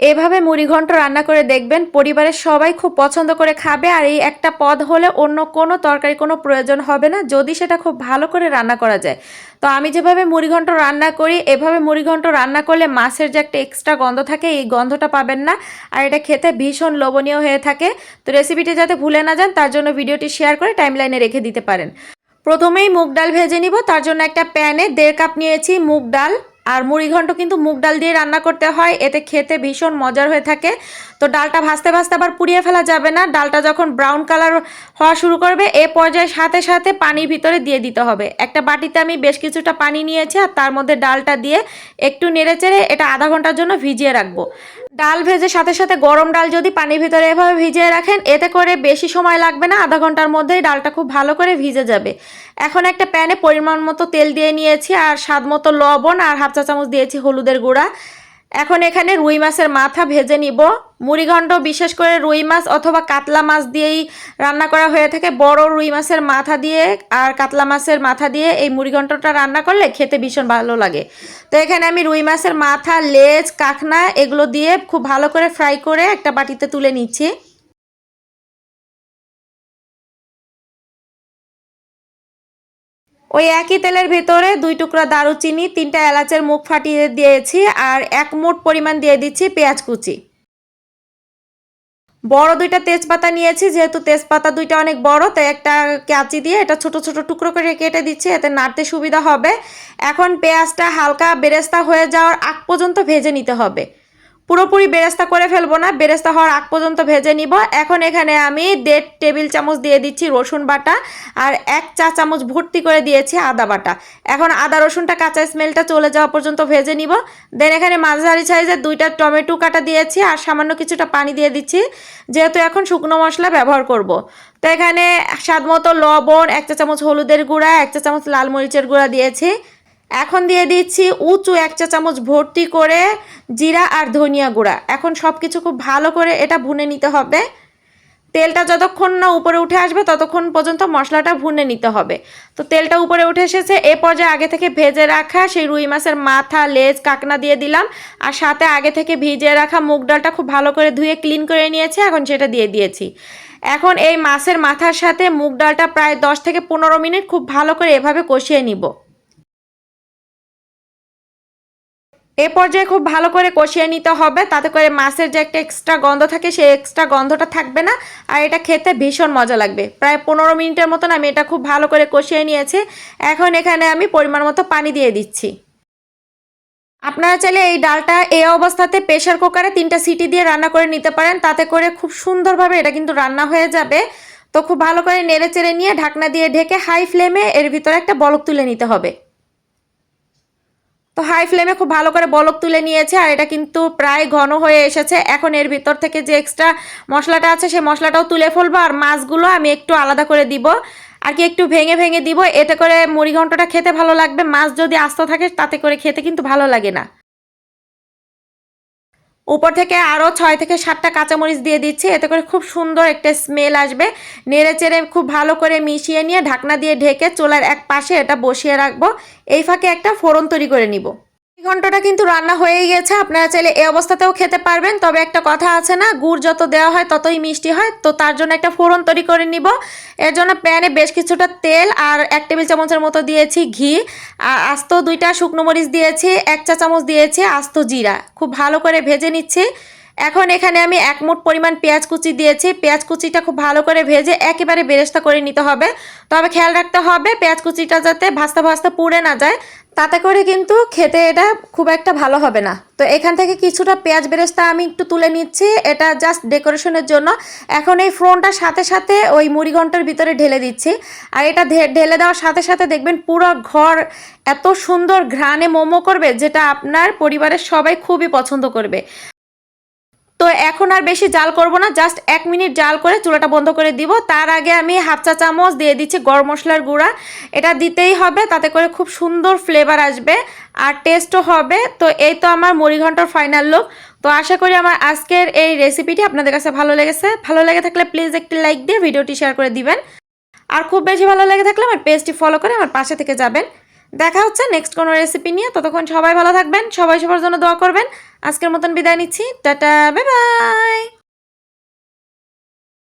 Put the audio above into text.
এভাবে মুড়িঘণ্ট রান্না করে দেখবেন, পরিবারের সবাই খুব পছন্দ করে খাবে আর এই একটা পদ হলে অন্য কোনো তরকারি কোনো প্রয়োজন হবে না যদি সেটা খুব ভালো করে রান্না করা যায়। তো আমি যেভাবে মুড়িঘণ্ট রান্না করি, এভাবে মুড়িঘণ্ট রান্না করলে মাছের যে একটা এক্সট্রা গন্ধ থাকে, এই গন্ধটা পাবেন না। আর এটা খেতে ভীষণ লোভনীয় হয়ে থাকে। তো রেসিপিটি যাতে ভুলে না যান, তার জন্য ভিডিওটি শেয়ার করে টাইমলাইনে রেখে দিতে পারেন। প্রথমেই মুগ ডাল ভেজে নিব। তার জন্য একটা প্যানে দেড় কাপ নিয়েছি মুগ ডাল। আর মুড়ি মুড়িঘণ্ট কিন্তু মুগ ডাল দিয়ে রান্না করতে হয়, এতে খেতে ভীষণ মজার হয়ে থাকে। তো ডালটা ভাজতে ভাজতে আবার পুড়িয়ে ফেলা যাবে না, ডালটা যখন ব্রাউন কালার হওয়া শুরু করবে, এ পর্যায়ে সাথে সাথে পানির ভিতরে দিয়ে দিতে হবে। একটা বাটিতে আমি বেশ কিছুটা পানি নিয়েছি, আর তার মধ্যে ডালটা দিয়ে একটু নেড়ে চেড়ে এটা আধা ঘণ্টার জন্য ভিজিয়ে রাখব। ডাল ভেজে সাথে সাথে গরম ডাল যদি পানির ভিতরে এভাবে ভিজিয়ে রাখেন, এতে করে বেশি সময় লাগবে না, আধা ঘণ্টার মধ্যেই ডালটা খুব ভালো করে ভিজে যাবে। এখন একটা প্যানে পরিমাণ মতো তেল দিয়ে নিয়েছি, আর স্বাদ মতো লবণ আর হাফ চা চামচ দিয়েছি হলুদের গুঁড়া। এখন এখানে রুই মাছের মাথা ভেজে নিব। মুড়িঘণ্ড বিশেষ করে রুই মাছ অথবা কাতলা মাছ দিয়েই রান্না করা হয়ে থাকে। বড় রুই মাছের মাথা দিয়ে আর কাতলা মাছের মাথা দিয়ে এই মুড়িঘণ্টটা রান্না করলে খেতে ভীষণ ভালো লাগে। তো এখানে আমি রুই মাছের মাথা, লেজ কাখনা এগুলো দিয়ে খুব ভালো করে ফ্রাই করে একটা বাটিতে তুলে নিচ্ছি। ওই একই তেলের ভেতরে দুই টুকরা দারুচিনি, তিনটা এলাচের মুখ ফাটিয়ে দিয়েছি আর এক মুঠ পরিমাণ দিয়ে দিচ্ছি পেঁয়াজ কুচি। বড় দুইটা তেজপাতা নিয়েছি, যেহেতু তেজপাতা দুইটা অনেক বড়, তাই একটা কাঁচি দিয়ে এটা ছোট ছোট টুকরো করে কেটে দিচ্ছি, এতে নাড়তে সুবিধা হবে। এখন পেঁয়াজটা হালকা বেরেস্তা হয়ে যাওয়ার আগ পর্যন্ত ভেজে নিতে হবে। পুরোপুরি বেরেস্তা করে ফেলব না, বেরেস্তা হওয়ার আগ পর্যন্ত ভেজে নিব। এখন এখানে আমি দেড় টেবিল চামচ দিয়ে দিচ্ছি রসুন বাটা আর এক চা চামচ ভর্তি করে দিয়েছি আদা বাটা। এখন আদা রসুনটা কাঁচা স্মেলটা চলে যাওয়া পর্যন্ত ভেজে নিব। দেন এখানে মাঝারি সাইজের দুইটা টমেটো কাটা দিয়েছি আর সামান্য কিছুটা পানি দিয়ে দিচ্ছি, যেহেতু এখন শুকনো মশলা ব্যবহার করব। তো এখানে স্বাদ মতো লবণ, এক চা চামচ হলুদের গুঁড়া, এক চা চামচ লাল মরিচের গুঁড়া দিয়েছি। এখন দিয়ে দিচ্ছি উঁচু এক চা চামচ ভর্তি করে জিরা আর ধনিয়া গুঁড়া। এখন সব কিছু খুব ভালো করে এটা ভুনে নিতে হবে। তেলটা যতক্ষণ না উপরে উঠে আসবে ততক্ষণ পর্যন্ত মশলাটা ভুনে নিতে হবে। তো তেলটা উপরে উঠে এসেছে, এ পর্যায়ে আগে থেকে ভেজে রাখা সেই রুই মাছের মাথা, লেজ কাকনা দিয়ে দিলাম আর সাথে আগে থেকে ভিজিয়ে রাখা মুগ ডালটা খুব ভালো করে ধুয়ে ক্লিন করে নিয়েছি, এখন সেটা দিয়ে দিয়েছি। এখন এই মাছের মাথার সাথে মুগ ডালটা প্রায় দশ থেকে পনেরো মিনিট খুব ভালো করে এভাবে কষিয়ে নিব। এ পর্যায়ে খুব ভালো করে কষিয়ে নিতে হবে। তাতে করে মাছের যে একটা এক্সট্রা গন্ধ থাকে, সেই এক্সট্রা গন্ধটা থাকবে না। আর এটা খেতে ভীষণ মজা লাগবে। প্রায় পনেরো মিনিটের মতন আমি এটা খুব ভালো করে কষিয়ে নিয়েছি। এখন এখানে আমি পরিমাণ মতো পানি দিয়ে দিচ্ছি। আপনারা চাইলে এই ডালটা এই অবস্থাতে প্রেশার কুকারে তিনটা সিটি দিয়ে রান্না করে নিতে পারেন। তাতে করে খুব সুন্দরভাবে এটা কিন্তু রান্না হয়ে যাবে। তো খুব ভালো করে নেড়ে চেড়ে নিয়ে ঢাকনা দিয়ে ঢেকে হাই ফ্লেমে এর ভিতরে একটা বলক তুলে নিতে হবে। তো হাই ফ্লেমে খুব ভালো করে বলক তুলে নিয়েছে আর এটা কিন্তু প্রায় ঘন হয়ে এসেছে। এখন এর ভিতর থেকে যে এক্সট্রা মশলাটা আছে সেই মশলাটাও তুলে ফেলব আর মাছগুলো আমি একটু আলাদা করে দিব। আর কি একটু ভেঙে ভেঙে দিব, এতে করে মুড়ি ঘন্টটা খেতে ভালো লাগবে। মাছ যদি আস্ত থাকে তাতে করে খেতে কিন্তু ভালো লাগে না। উপর থেকে আরও ছয় থেকে সাতটা কাঁচামরিচ দিয়ে দিচ্ছি। এতে করে খুব সুন্দর একটা স্মেল আসবে। নেড়ে চেড়ে খুব ভালো করে মিশিয়ে নিয়ে ঢাকনা দিয়ে ঢেকে চোলার এক পাশে এটা বসিয়ে রাখব। এই ফাঁকে একটা ফোড়ন তৈরি করে নিব। ঘন্টটা কিন্তু রান্না হয়েই গেছে। আপনারা চাইলে এই অবস্থাতেও খেতে পারবেন। তবে একটা কথা আছে না, গুড় যত দেওয়া হয় ততই মিষ্টি হয়। তো তার জন্য একটা ফোড়ন তৈরি করে নিব। এর জন্য প্যানে বেশ কিছুটা তেল আর এক টেবিল চামচের মতো দিয়েছি ঘি। আর আস্ত দুইটা শুকনো মরিচ দিয়েছি, এক চা চামচ দিয়েছি আস্ত জিরা। খুব ভালো করে ভেজে নিচ্ছি। এখন এখানে আমি এক মুঠ পরিমাণ পেঁয়াজ কুচি দিয়েছি। পেঁয়াজ কুচিটা খুব ভালো করে ভেজে একেবারে বেরেস্তা করে নিতে হবে। তবে খেয়াল রাখতে হবে, পেঁয়াজ কুচিটা যাতে ভাস্তা ভাস্তা পুড়ে না যায়, তাতে করে কিন্তু খেতে এটা খুব একটা ভালো হবে না। তো এখান থেকে কিছুটা পেঁয়াজ বেরেস্তা আমি একটু তুলে নিচ্ছি, এটা জাস্ট ডেকোরেশনের জন্য। এখন এই ফ্রনটার সাথে সাথে ওই মুড়িঘণ্টার ভিতরে ঢেলে দিচ্ছি। আর এটা ঢেলে দেওয়ার সাথে সাথে দেখবেন পুরো ঘর এত সুন্দর ঘ্রাণে মোমো করবে, যেটা আপনার পরিবারের সবাই খুবই পছন্দ করবে। তো এখন আর বেশি জাল করব না জাস্ট এক মিনিট জাল করে চুলাটা বন্ধ করে দিব। তার আগে আমি হাফ চা চামচ দিয়ে দিচ্ছি গরম মশলার গুঁড়া। এটা দিতেই হবে, তাতে করে খুব সুন্দর ফ্লেভার আসবে আর টেস্টও হবে। তো এই তো আমার মুড়িঘণ্টার ফাইনাল লুক তো আশা করি আমার আজকের এই রেসিপিটি আপনাদের কাছে ভালো লেগেছে। ভালো লেগে থাকলে প্লিজ একটি লাইক দিয়ে ভিডিওটি শেয়ার করে দিবেন। আর খুব বেশি ভালো লেগে থাকলে আমার পেজটি ফলো করে আমার পাশে থেকে যাবেন। দেখা হচ্ছে নেক্সট কোনো রেসিপি নিয়ে। ততক্ষণ সবাই ভালো থাকবেন, সবাই সবার জন্য দোয়া করবেন। আজকের মতন বিদায় নিচ্ছি। Tata bye bye